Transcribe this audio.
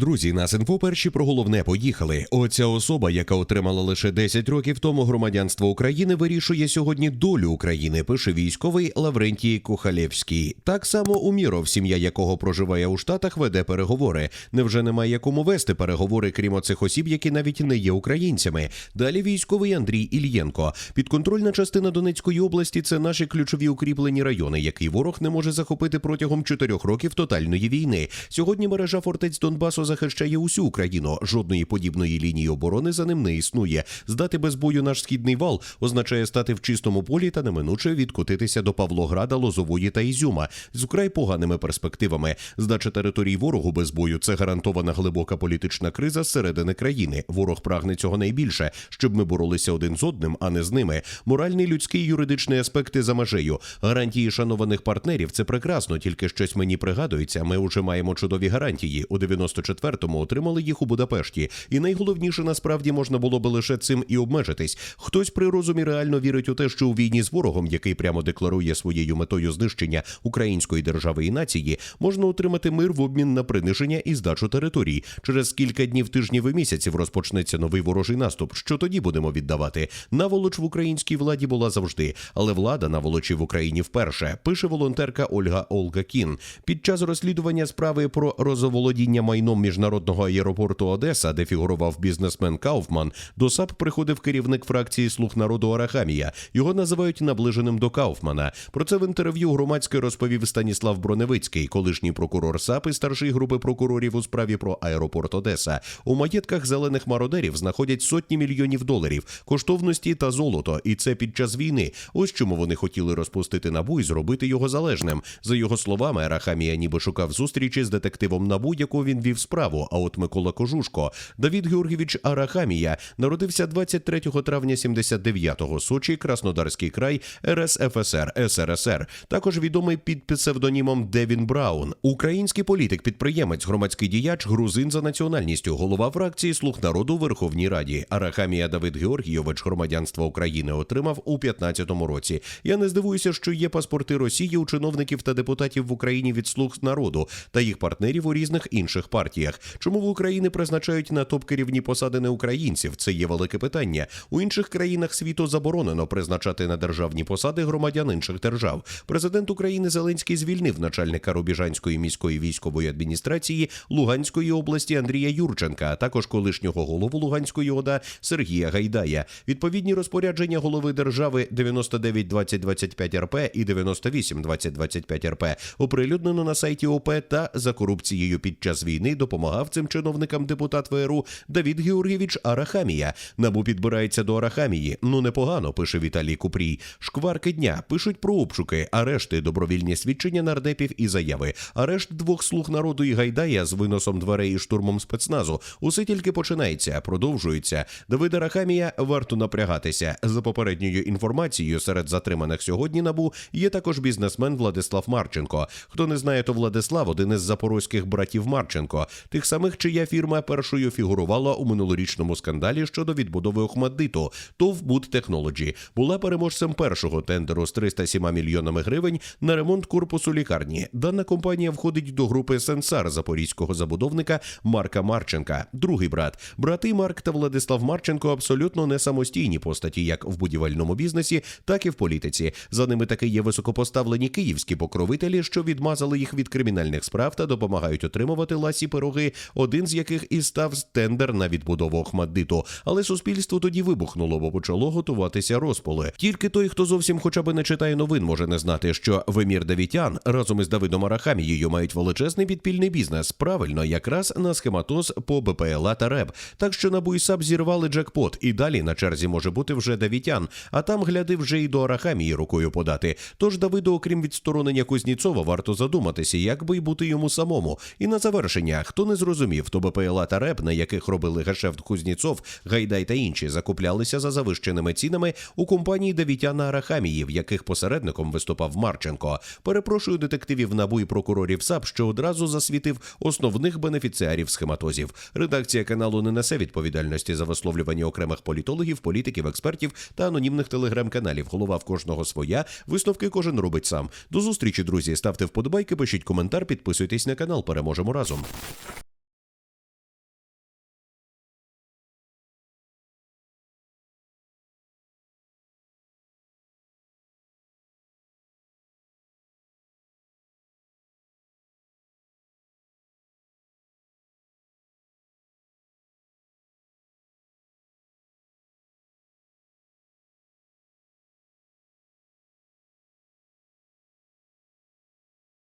Друзі, нас інфо перші про головне поїхали. Оця особа, яка отримала лише 10 років тому громадянство України, вирішує сьогодні долю України. Пише військовий Лаврентій Кухалєвський. Так само Уміров, сім'я якого проживає у Штатах, веде переговори. Невже немає кому вести переговори, крім оцих осіб, які навіть не є українцями? Далі військовий Андрій Ільєнко. Підконтрольна частина Донецької області це наші ключові укріплені райони, які ворог не може захопити протягом чотирьох років тотальної війни. Сьогодні мережа фортець Донбасу захищає усю Україну. Жодної подібної лінії оборони за ним не існує. Здати без бою наш східний вал означає стати в чистому полі та неминуче відкотитися до Павлограда, Лозової та Ізюма з украй поганими перспективами. Здача територій ворогу без бою це гарантована глибока політична криза зсередини країни. Ворог прагне цього найбільше, щоб ми боролися один з одним, а не з ними. Моральний, людський, юридичний аспекти за межею. Гарантії шанованих партнерів це прекрасно, тільки щось мені пригадується. Ми вже маємо чудові гарантії. У 94-му отримали їх у Будапешті. І найголовніше насправді можна було би лише цим і обмежитись. Хтось при розумі реально вірить у те, що у війні з ворогом, який прямо декларує своєю метою знищення української держави і нації, можна отримати мир в обмін на приниження і здачу територій. Через кілька днів, тижнів і місяців розпочнеться новий ворожий наступ. Що тоді будемо віддавати? Наволоч в українській владі була завжди, але влада наволочі в Україні вперше. Пише волонтерка Ольга Олгакін. Під час розслідування справи про розоволодіння майном міжнародного аеропорту Одеса, де фігурував бізнесмен Кауфман, до САП приходив керівник фракції Слуг народу Арахамія. Його називають наближеним до Кауфмана. Про це в інтерв'ю громадське розповів Станіслав Броневицький, колишній прокурор САП і старший групи прокурорів у справі про аеропорт Одеса. У маєтках зелених мародерів знаходять сотні мільйонів доларів, коштовності та золото. І це під час війни. Ось чому вони хотіли розпустити набу і зробити його залежним. За його словами, Арахамія ніби шукав зустрічі з детективом набу, яку він вів справу. А от Микола Кожушко, Давід Георгійович Арахамія, народився 23 травня 79-го Сочі, Краснодарський край, РСФСР, СРСР. Також відомий під псевдонімом Девін Браун, український політик, підприємець, громадський діяч, грузин за національністю, голова фракції Слуг народу Верховній Раді. Арахамія Давид Георгійович громадянство України отримав у 15-му році. Я не здивуюся, що є паспорти Росії у чиновників та депутатів в Україні від слуг народу та їх партнерів у різних інших партіях. Чому в Україні призначають на топ керівні посади не українців? Це є велике питання. У інших країнах світу заборонено призначати на державні посади громадян інших держав. Президент України Зеленський звільнив начальника Рубіжанської міської військової адміністрації Луганської області Андрія Юрченка, а також колишнього голову Луганської ОДА Сергія Гайдая. Відповідні розпорядження голови держави 99 2025 РП і 98 2025 РП оприлюднено на сайті ОП та за корупцією під час війни допомагав цим чиновникам депутат ВРУ Давід Георгійович Арахамія. Набу підбирається до Арахамії. Ну непогано, пише Віталій Купрій. Шкварки дня пишуть про обшуки, арешти, добровільні свідчення нардепів і заяви. Арешт двох слуг народу і Гайдая з виносом дверей і штурмом спецназу. Усе тільки починається, продовжується. Давида Рахамія варто напрягатися. За попередньою інформацією, серед затриманих сьогодні набу є також бізнесмен Владислав Марченко. Хто не знає, то Владислав один із запорозьких братів Марченко, тих самих, чия фірма першою фігурувала у минулорічному скандалі щодо відбудови Охмаддиту. ТОВ Буд Технолоджі була переможцем першого тендеру з 307 мільйонами гривень на ремонт корпусу лікарні. Дана компанія входить до групи Сенсар запорізького забудовника Марка Марченка. Другий брат, брати Марк та Владислав Марченко абсолютно не самостійні постаті, як в будівельному бізнесі, так і в політиці. За ними таки є високопоставлені київські покровителі, що відмазали їх від кримінальних справ та допомагають отримувати ласі пироги, один з яких і став тендер на відбудову Охмаддиту. Але суспільство тоді вибухнуло, бо почало готуватися розполи. Тільки той, хто зовсім хоча б не читає новин, може не знати, що Вемір Давітян разом із Давидом Арахамією мають величезний підпільний бізнес. Правильно, якраз на схематоз по БПЛА та РЕБ. Так що на Буйсап зірвали джекпот, і далі на черзі може бути вже Давітян, а там гляди вже й до Арахамії рукою подати. Тож Давиду, окрім відсторонення Кузніцова, варто задуматися, як би й бути йому самому. І на завершення, хто не зрозумів, то БПЛА та РЕБ, на яких робили гешефт Кузніцов, Гайдай та інші, закуплялися за завищеними цінами у компанії Давітяна Арахамії, в яких посередником виступав Марченко. Перепрошую детективів НАБУ і прокурорів САП, що одразу засвітив основних бенефіціарів схематозів. Редакція каналу не несе відповідальності за висловлювання окремих політологів, політиків, експертів та анонімних телеграм-каналів. Голова в кожного своя. Висновки кожен робить сам. До зустрічі, друзі. Ставте вподобайки, пишіть коментар, підписуйтесь на канал. Переможемо разом.